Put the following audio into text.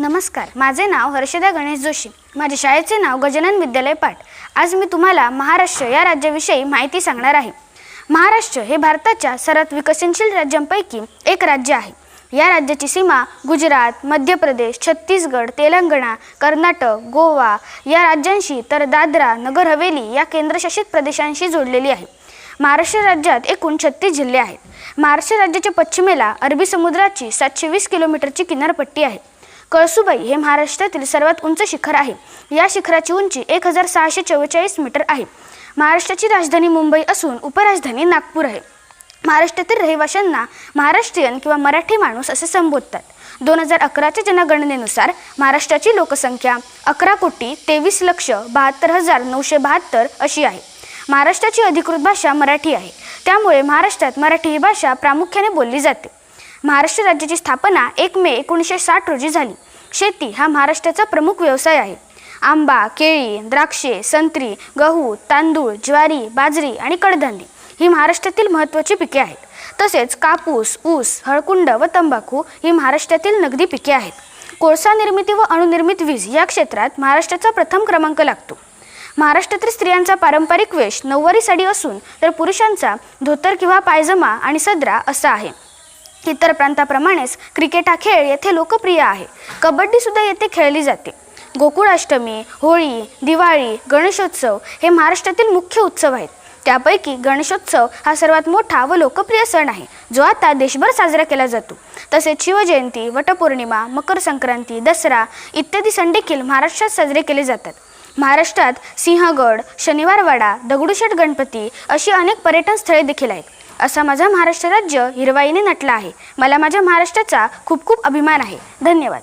नमस्कार माझे नाव हर्षदा गणेश जोशी. माझ्या शाळेचे नाव गजानन विद्यालय पाठ आज मी तुम्हाला महाराष्ट्र या राज्याविषयी माहिती सांगणार आहे. महाराष्ट्र हे भारताच्या सर्वात विकसनशील राज्यांपैकी एक राज्य आहे. या राज्याची सीमा गुजरात मध्य प्रदेश छत्तीसगड तेलंगणा कर्नाटक गोवा या राज्यांशी तर दादरा नगर हवेली या केंद्रशासित प्रदेशांशी जोडलेली आहे. महाराष्ट्र राज्यात एकूण छत्तीस जिल्हे आहेत. महाराष्ट्र राज्याच्या पश्चिमेला अरबी समुद्राची सातशे वीस किलोमीटरची किनारपट्टी आहे. कळसुबाई हे महाराष्ट्रातील सर्वात उंच शिखर आहे. या शिखराची उंची एक हजार सहाशे चव्वेचाळीस मीटर आहे. महाराष्ट्राची राजधानी मुंबई असून उपराजधानी नागपूर आहे. महाराष्ट्रातील रहिवाशांना महाराष्ट्रीयन किंवा मराठी माणूस असे संबोधतात. दोन हजार अकराच्या जनगणनेनुसार महाराष्ट्राची लोकसंख्या अकरा कोटी तेवीस लक्ष बहात्तर हजार नऊशे बहात्तर अशी आहे. महाराष्ट्राची अधिकृत भाषा मराठी आहे. त्यामुळे महाराष्ट्रात मराठी ही भाषा प्रामुख्याने बोलली जाते. महाराष्ट्र राज्याची स्थापना एक मे एकोणीसशे साठ रोजी झाली. शेती हा महाराष्ट्राचा प्रमुख व्यवसाय आहे. आंबा केळी द्राक्षे संत्री गहू तांदूळ ज्वारी बाजरी आणि कडधान्य ही महाराष्ट्रातील महत्त्वाची पिके आहेत. तसेच कापूस ऊस हळकुंड व तंबाखू ही महाराष्ट्रातील नगदी पिके आहेत. कोळसा निर्मिती व अणुनिर्मित वीज या क्षेत्रात महाराष्ट्राचा प्रथम क्रमांक लागतो. महाराष्ट्रातील स्त्रियांचा पारंपरिक वेश नऊवारी साडी असून तर पुरुषांचा धोतर किंवा पायजमा आणि सदरा असा आहे. इतर प्रांताप्रमाणेच क्रिकेट हा खेळ येथे लोकप्रिय आहे. कबड्डीसुद्धा येथे खेळली जाते. गोकुळाष्टमी होळी दिवाळी गणेशोत्सव हे महाराष्ट्रातील मुख्य उत्सव आहेत. त्यापैकी गणेशोत्सव हा सर्वात मोठा व लोकप्रिय सण आहे जो आता देशभर साजरा केला जातो. तसेच शिवजयंती वटपौर्णिमा मकर संक्रांती दसरा इत्यादी सण देखील महाराष्ट्रात साजरे केले जातात. महाराष्ट्रात सिंहगड शनिवारवाडा दगडूशेठ गणपती अशी अनेक पर्यटन स्थळे देखील आहेत. असा माझा महाराष्ट्र राज्य हिरवाईने नटला आहे. मला माझ्या महाराष्ट्राचा खूप खूप अभिमान आहे. धन्यवाद.